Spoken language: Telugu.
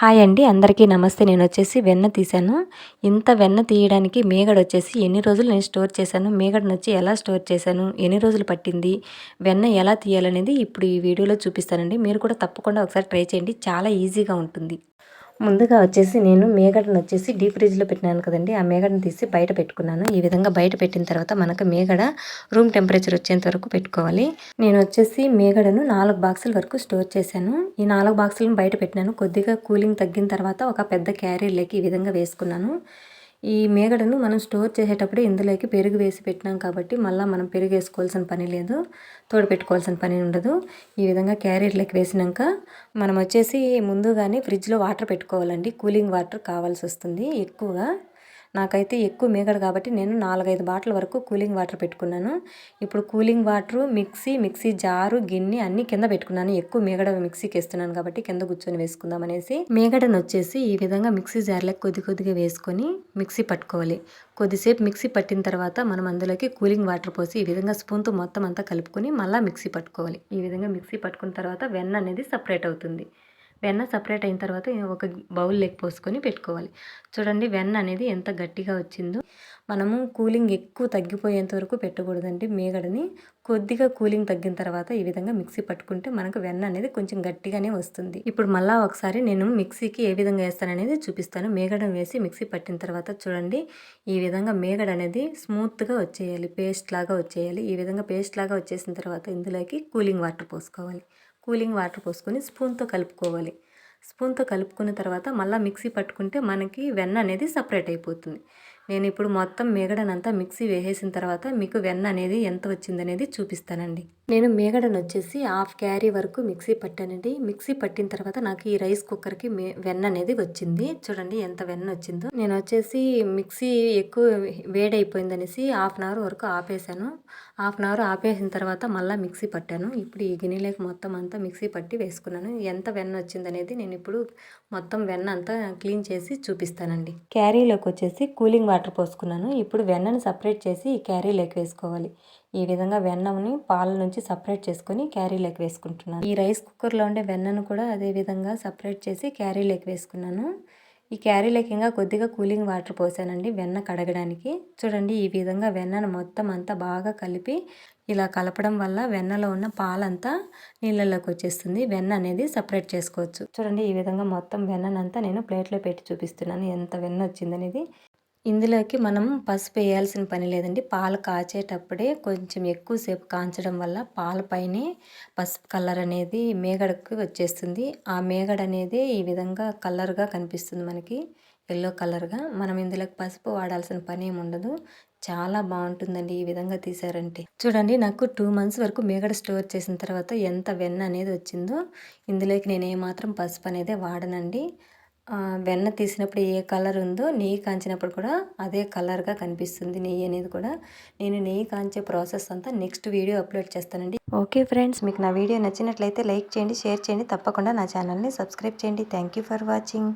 హాయ్ అండి అందరికీ నమస్తే. నేను వచ్చేసి వెన్న తీశాను. ఇంత వెన్న తీయడానికి మేగడ వచ్చేసి ఎన్ని రోజులు నేను స్టోర్ చేశాను? మేగడను వచ్చి ఎలా స్టోర్ చేశాను? ఎన్ని రోజులు పట్టింది? వెన్న ఎలా తీయాలనేది ఇప్పుడు ఈ వీడియోలో చూపిస్తానండి. మీరు కూడా తప్పకుండా ఒకసారి ట్రై చేయండి. చాలా ఈజీగా ఉంటుంది. ముందుగా వచ్చేసి నేను మేగడను వచ్చేసి డీప్ ఫ్రిడ్జ్లో పెట్టినాను కదండి. ఆ మేగడను తీసి బయట పెట్టుకున్నాను. ఈ విధంగా బయట పెట్టిన తర్వాత మనకు మేగడ రూమ్ టెంపరేచర్ వచ్చేంత వరకు పెట్టుకోవాలి. నేను వచ్చేసి మేగడను నాలుగు బాక్సుల వరకు స్టోర్ చేశాను. ఈ నాలుగు బాక్సులను బయట పెట్టినాను. కొద్దిగా కూలింగ్ తగ్గిన తర్వాత ఒక పెద్ద క్యారీర్లోకి ఈ విధంగా వేసుకున్నాను. ఈ మేగడను మనం స్టోర్ చేసేటప్పుడు ఇందులోకి పెరుగు వేసి పెట్టినాం కాబట్టి మళ్ళీ మనం పెరుగు వేసుకోవాల్సిన పని లేదు తోడు పెట్టుకోవాల్సిన పని ఉండదు. ఈ విధంగా క్యారెట్లోకి వేసినాక మనం వచ్చేసి ముందుగానే ఫ్రిడ్జ్లో వాటర్ పెట్టుకోవాలండి. కూలింగ్ వాటర్ కావాల్సి వస్తుంది ఎక్కువగా. నాకైతే ఎక్కువ మేగడ కాబట్టి నేను నాలుగైదు బాటిల్ వరకు కూలింగ్ వాటర్ పెట్టుకున్నాను. ఇప్పుడు cooling water mixie mixie jar గిన్నె అన్ని కింద పెట్టుకున్నాను. ఎక్కువ మేగడ మిక్సీకి వేస్తున్నాను కాబట్టి కింద కూర్చొని వేసుకుందాం అనేసి మేగడను వచ్చేసి ఈ విధంగా మిక్సీ జార్లకు కొద్ది కొద్దిగా వేసుకొని మిక్సీ పట్టుకోవాలి. కొద్దిసేపు మిక్సీ పట్టిన తర్వాత మనం అందులోకి కూలింగ్ వాటర్ పోసి ఈ విధంగా స్పూన్తో మొత్తం అంతా కలుపుకొని మళ్ళీ మిక్సీ పట్టుకోవాలి. ఈ విధంగా మిక్సీ పట్టుకున్న తర్వాత వెన్న అనేది సపరేట్ అవుతుంది. వెన్న సపరేట్ అయిన తర్వాత ఒక బౌల్ లెక్ పోసుకొని పెట్టుకోవాలి. చూడండి వెన్న అనేది ఎంత గట్టిగా వచ్చిందో. మనము కూలింగ్ ఎక్కువ తగ్గిపోయేంత వరకు పెట్టకూడదండి. మేగడని కొద్దిగా కూలింగ్ తగ్గిన తర్వాత ఈ విధంగా మిక్సీ పట్టుకుంటే మనకు వెన్న అనేది కొంచెం గట్టిగానే వస్తుంది. ఇప్పుడు మళ్ళీ ఒకసారి నేను మిక్సీకి ఏ విధంగా వేస్తాననేది చూపిస్తాను. మేగడం వేసి మిక్సీ పట్టిన తర్వాత చూడండి ఈ విధంగా మేగడ అనేది స్మూత్గా వచ్చేయాలి. పేస్ట్ లాగా వచ్చేయాలి. ఈ విధంగా పేస్ట్ లాగా వచ్చేసిన తర్వాత ఇందులోకి కూలింగ్ వాటర్ పోసుకోవాలి. కూలింగ్ వాటర్ పోసుకొని స్పూన్తో కలుపుకోవాలి. స్పూన్తో కలుపుకున్న తర్వాత మళ్ళీ మిక్సీ పట్టుకుంటే మనకి వెన్న అనేది సపరేట్ అయిపోతుంది. నేను ఇప్పుడు మొత్తం మిగడనంతా మిక్సీ వేసేసిన తర్వాత మీకు వెన్న అనేది ఎంత వచ్చిందనేది చూపిస్తానండి. నేను మేగడను వచ్చేసి హాఫ్ క్యారీ వరకు మిక్సీ పట్టానండి. మిక్సీ పట్టిన తర్వాత నాకు ఈ రైస్ కుక్కర్కి వెన్న అనేది వచ్చింది. చూడండి ఎంత వెన్న వచ్చిందో. నేను వచ్చేసి మిక్సీ ఎక్కువ వేడైపోయిందనేసి హాఫ్ అన్ అవర్ వరకు ఆపేసాను హాఫ్ అన్ అవర్ ఆపేసిన తర్వాత మళ్ళీ మిక్సీ పట్టాను. ఇప్పుడు ఈ గిన్నెలోకి మొత్తం అంతా మిక్సీ పట్టి వేసుకున్నాను. ఎంత వెన్న వచ్చిందనేది నేను ఇప్పుడు మొత్తం వెన్న అంతా క్లీన్ చేసి చూపిస్తానండి. క్యారీలోకి వచ్చేసి కూలింగ్ వాటర్ పోసుకున్నాను. ఇప్పుడు వెన్నను సపరేట్ చేసి ఈ క్యారీలోకి వేసుకోవాలి. ఈ విధంగా వెన్నని పాల నుంచి సపరేట్ చేసుకొని క్యారీలోకి వేసుకుంటున్నాను. ఈ రైస్ కుక్కర్లో ఉండే వెన్నను కూడా అదే విధంగా సపరేట్ చేసి క్యారీలోకి వేసుకున్నాను. ఈ క్యారీలోకి ఇంకా కొద్దిగా కూలింగ్ వాటర్ పోసానండి వెన్న కడగడానికి. చూడండి ఈ విధంగా వెన్నను మొత్తం అంతా బాగా కలిపి ఇలా కలపడం వల్ల వెన్నలో ఉన్న పాలంతా నీళ్ళలోకి వచ్చేస్తుంది. వెన్న అనేది సపరేట్ చేసుకోవచ్చు. చూడండి ఈ విధంగా మొత్తం వెన్ననంతా నేను ప్లేట్లో పెట్టి చూపిస్తున్నాను. ఎంత వెన్న వచ్చిందనేది. ఇందులోకి మనం పసుపు వేయాల్సిన పని లేదండి. పాలు కాచేటప్పుడే కొంచెం ఎక్కువసేపు కాంచడం వల్ల పాలపైనే పసుపు కలర్ అనేది మేగడకు వచ్చేస్తుంది. ఆ మేగడ అనేది ఈ విధంగా కలర్గా కనిపిస్తుంది మనకి. ఎల్లో కలర్గా. మనం ఇందులోకి పసుపు వాడాల్సిన పని ఏమి ఉండదు. చాలా బాగుంటుందండి ఈ విధంగా తీసారంటే. చూడండి నాకు టూ మంత్స్ వరకు మేగడ స్టోర్ చేసిన తర్వాత ఎంత వెన్న అనేది వచ్చిందో. ఇందులోకి నేను ఏమాత్రం పసుపు అనేది వాడనండి. వెన్న తీసినప్పుడు ఏ కలర్ ఉందో నెయ్యి కాంచినప్పుడు కూడా అదే కలర్గా కనిపిస్తుంది నెయ్యి అనేది కూడా. నేను నెయ్యి కాంచే ప్రాసెస్ అంతా నెక్స్ట్ వీడియో అప్లోడ్ చేస్తానండి. ఓకే ఫ్రెండ్స్ మీకు నా వీడియో నచ్చినట్లయితే లైక్ చేయండి షేర్ చేయండి. తప్పకుండా నా ఛానల్ని సబ్స్క్రైబ్ చేయండి. Thank you for watching.